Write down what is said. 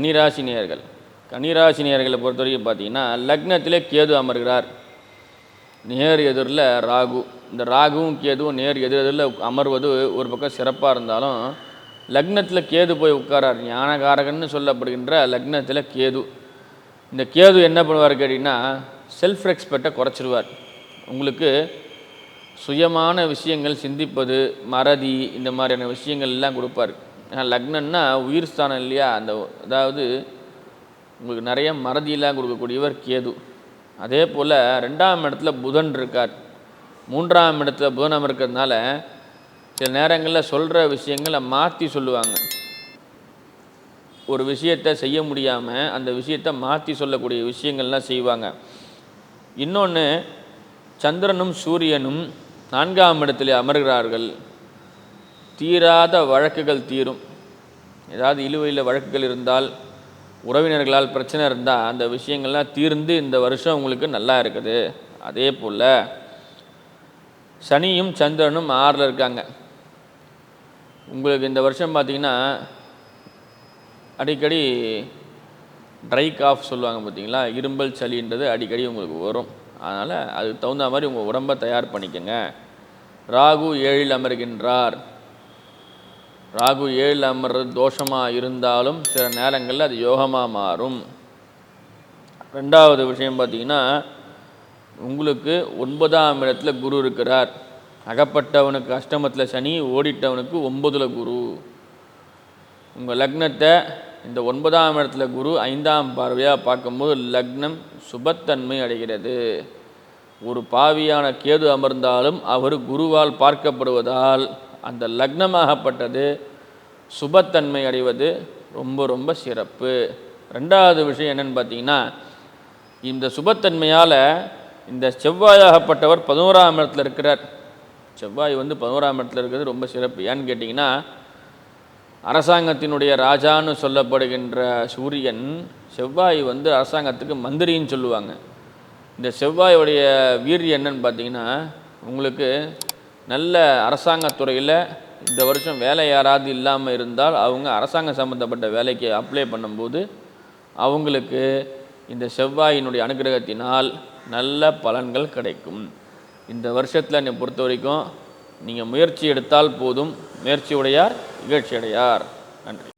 கன்னிராசி நேயர்கள் கன்னிராசி நேயர்களை பொறுத்த வரைக்கும் பார்த்தீங்கன்னா லக்னத்திலே கேது அமர்கிறார். நேர் எதிரில் ராகு. இந்த ராகுவும் கேதுவும் நேர் எதிரில் அமர்வது ஒரு பக்கம் சிறப்பாக இருந்தாலும் லக்னத்தில் கேது போய் உட்காரார் ஞானகாரகன்னு சொல்லப்படுகின்ற லக்னத்தில் கேது. இந்த கேது என்ன பண்ணுவார் கேட்டிங்கன்னா செல்ஃப் ரெஸ்பெக்டை குறைச்சிடுவார் உங்களுக்கு சுயமான விஷயங்கள் சிந்திப்பது மறதி இந்த மாதிரியான விஷயங்கள் எல்லாம் கொடுப்பார். லக்னன்னா உயிர் ஸ்தானம் இல்லையா? அந்த அதாவது உங்களுக்கு நிறைய மறதியெல்லாம் கொடுக்கக்கூடியவர் கேது. அதே போல் ரெண்டாம் இடத்துல புதன் இருக்கார். மூன்றாம் இடத்துல புதன் இருக்கிறதுனால சில நேரங்களில் சொல்கிற விஷயங்களை மாற்றி சொல்லுவாங்க. ஒரு விஷயத்தை செய்ய முடியாமல் அந்த விஷயத்தை மாற்றி சொல்லக்கூடிய விஷயங்கள்லாம் செய்வாங்க. இன்னொன்று சந்திரனும் சூரியனும் நான்காம் இடத்துல அமர்கிறார்கள். தீராத வழக்குகள் தீரும். ஏதாவது இழுவையில் வழக்குகள் இருந்தால் உறவினர்களால் பிரச்சனை இருந்தால் அந்த விஷயங்கள்லாம் தீர்ந்து இந்த வருஷம் உங்களுக்கு நல்லா இருக்குது. அதே போல் சனியும் சந்திரனும் ஆறில் இருக்காங்க. உங்களுக்கு இந்த வருஷம் பார்த்தீங்கன்னா அடிக்கடி ட்ரை காஃப் சொல்லுவாங்க பார்த்தீங்களா இரும்பல் சளின்றது அடிக்கடி உங்களுக்கு வரும். அதனால் அதுக்கு தகுந்த மாதிரி உங்கள் உடம்பை தயார் பண்ணிக்கங்க. ராகு ஏழில் அமர்கின்றார். ராகு ஏழில் அமர்றது தோஷமாக இருந்தாலும் சில நேரங்களில் அது யோகமாக மாறும். ரெண்டாவது விஷயம் பார்த்தீங்கன்னா உங்களுக்கு ஒன்பதாம் இடத்துல குரு இருக்கிறார். அகப்பட்டவனுக்கு அஷ்டமத்தில் சனி ஓடிட்டவனுக்கு ஒன்பதில் குரு. உங்கள் லக்னத்தை இந்த ஒன்பதாம் இடத்துல குரு ஐந்தாம் பார்வையாக பார்க்கும்போது லக்னம் சுபத்தன்மை அடைகிறது. ஒரு பாவியான கேது அமர்ந்தாலும் அவர் குருவால் பார்க்கப்படுவதால் அந்த லக்னமாகப்பட்டது சுபத்தன்மை அடைவது ரொம்ப ரொம்ப சிறப்பு. ரெண்டாவது விஷயம் என்னென்னு பார்த்தீங்கன்னா இந்த சுபத்தன்மையால் இந்த செவ்வாயாகப்பட்டவர் பதினோராம் இடத்துல இருக்கிறார். செவ்வாய் வந்து பதினோராம் இடத்துல இருக்கிறது ரொம்ப சிறப்பு. ஏன்னு கேட்டிங்கன்னா அரசாங்கத்தினுடைய ராஜான்னு சொல்லப்படுகின்ற சூரியன் செவ்வாய் வந்து அரசாங்கத்துக்கு மந்திரின்னு சொல்லுவாங்க. இந்த செவ்வாயுடைய வீரியம் என்னன்னு பார்த்தீங்கன்னா உங்களுக்கு நல்ல அரசாங்கத்துறையில் இந்த வருஷம் வேலை யாராவது இல்லாமல் இருந்தால் அவங்க அரசாங்கம் சம்மந்தப்பட்ட வேலைக்கு அப்ளை பண்ணும்போது அவங்களுக்கு இந்த செவ்வாயினுடைய அனுகிரகத்தினால் நல்ல பலன்கள் கிடைக்கும். இந்த வருஷத்தில் என்னை பொறுத்த வரைக்கும் நீங்கள் முயற்சி எடுத்தால் போதும். முயற்சி உடையார் இகழ்ச்சி அடையார் நன்றி.